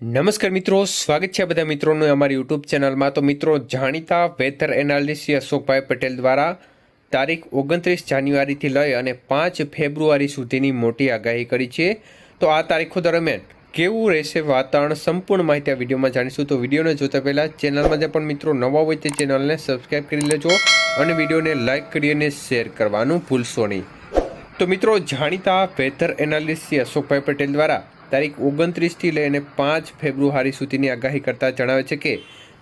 નમસ્કાર મિત્રો, સ્વાગત છે બધા મિત્રોનું અમારી યુટ્યુબ ચેનલમાં. તો મિત્રો, જાણીતા વેધર એનાલિસ્ટ અશોકભાઈ પટેલ દ્વારા તારીખ ઓગણત્રીસ જાન્યુઆરીથી લઈ અને પાંચ ફેબ્રુઆરી સુધીની મોટી આગાહી કરી છે. તો આ તારીખો દરમિયાન કેવું રહેશે વાતાવરણ સંપૂર્ણ માહિતી આ વિડીયોમાં જાણીશું. તો વિડીયોને જોતા પહેલાં ચેનલમાં જે પણ મિત્રો નવા હોય તે ચેનલને સબસ્ક્રાઈબ કરી લેજો અને વિડીયોને લાઇક કરી અને શેર કરવાનું ભૂલશો નહીં. તો મિત્રો, જાણીતા વેધર એનાલિસ્ટ અશોકભાઈ પટેલ દ્વારા તારીખ ઓગણત્રીસથી લઈને પાંચ ફેબ્રુઆરી સુધીની આગાહી કરતા જણાવે છે કે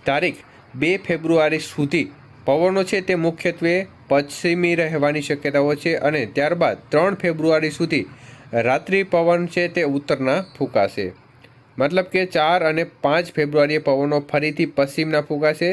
તારીખ બે ફેબ્રુઆરી સુધી પવનો છે તે મુખ્યત્વે પશ્ચિમી રહેવાની શક્યતાઓ છે અને ત્યારબાદ ત્રણ ફેબ્રુઆરી સુધી રાત્રિ પવન છે તે ઉત્તરના ફૂંકાશે. મતલબ કે ચાર અને પાંચ ફેબ્રુઆરીએ પવનો ફરીથી પશ્ચિમના ફૂંકાશે.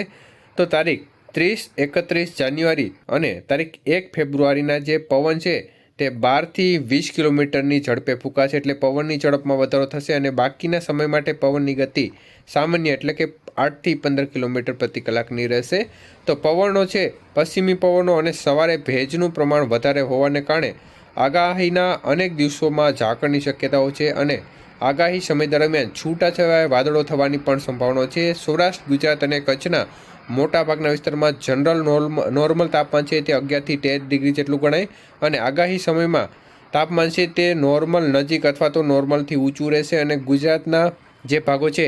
તો તારીખ ત્રીસ, એકત્રીસ જાન્યુઆરી અને તારીખ એક ફેબ્રુઆરીના જે પવન છે તે બારથી વીસ કિલોમીટરની ઝડપે ફૂંકાશે એટલે પવનની ઝડપમાં વધારો થશે અને બાકીના સમય માટે પવનની ગતિ સામાન્ય એટલે કે આઠથી પંદર કિલોમીટર પ્રતિ કલાકની રહેશે. તો પવનો છે, પશ્ચિમી પવનો અને સવારે ભેજનું પ્રમાણ વધારે હોવાને કારણે આગાહીના અનેક દિવસોમાં ઝાકળની શક્યતાઓ છે અને આગાહી સમય દરમિયાન છૂટાછવાયા વાદળો થવાની પણ સંભાવના છે. સૌરાષ્ટ્ર, ગુજરાત અને કચ્છના મોટાભાગના વિસ્તારમાં જનરલ નોર્મલ તાપમાન છે તે અગિયારથી તેર ડિગ્રી જેટલું ગણાય અને આગાહી સમયમાં તાપમાન છે તે નોર્મલ નજીક અથવા તો નોર્મલથી ઊંચું રહેશે અને ગુજરાતના જે ભાગો છે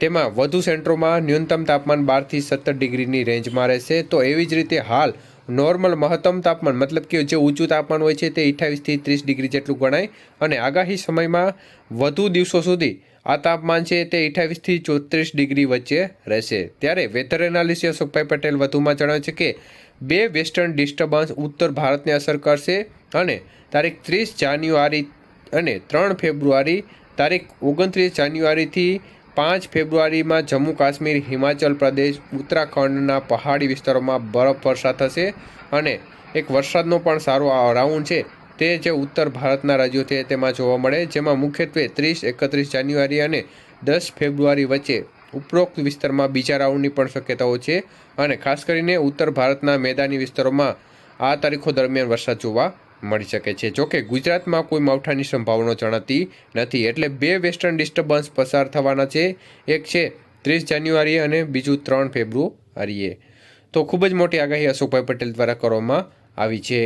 તેમાં વધુ સેન્ટરોમાં ન્યૂનતમ તાપમાન બારથી સત્તર ડિગ્રીની રેન્જમાં રહેશે. તો એવી જ રીતે હાલ નોર્મલ મહત્તમ તાપમાન, મતલબ કે જે ઊંચું તાપમાન હોય છે તે અઠ્ઠાવીસથી ત્રીસ ડિગ્રી જેટલું ગણાય અને આગાહી સમયમાં વધુ દિવસો સુધી આ તાપમાન છે તે અઠ્યાવીસથી ચોત્રીસ ડિગ્રી વચ્ચે રહેશે. ત્યારે વેધર એનાલિસ્ટ અશોકભાઈ પટેલ વધુમાં જણાવે છે કે બે વેસ્ટર્ન ડિસ્ટર્બન્સ ઉત્તર ભારતને અસર કરશે અને તારીખ ત્રીસ જાન્યુઆરી અને ત્રણ ફેબ્રુઆરી, તારીખ ઓગણત્રીસ જાન્યુઆરીથી પાંચ ફેબ્રુઆરીમાં જમ્મુ કાશ્મીર, હિમાચલ પ્રદેશ, ઉત્તરાખંડના પહાડી વિસ્તારોમાં બરફ વર્ષા થશે અને એક વરસાદનો પણ સારો આ રાઉન્ડ છે. તે જે ઉત્તર ભારતના રાજ્યો છે, તેમાં જોવા મળે, જેમાં મુખ્યત્વે ત્રીસ, એકત્રીસ જાન્યુઆરી અને દસ ફેબ્રુઆરી વચ્ચે ઉપરોક્ત વિસ્તારમાં બીજા રાઉન્ડની પણ શક્યતાઓ છે અને ખાસ કરીને ઉત્તર ભારતના મેદાની વિસ્તારોમાં આ તારીખો દરમિયાન વરસાદ જોવા મળી શકે છે. જોકે ગુજરાતમાં કોઈ માવઠાની સંભાવના જણાતી નથી, એટલે બે વેસ્ટર્ન ડિસ્ટર્બન્સ પસાર થવાના છે. એક છે ત્રીસ જાન્યુઆરીએ અને બીજું ત્રણ ફેબ્રુઆરીએ. તો ખૂબ જ મોટી આગાહી અશોકભાઈ પટેલ દ્વારા કરવામાં આવી છે.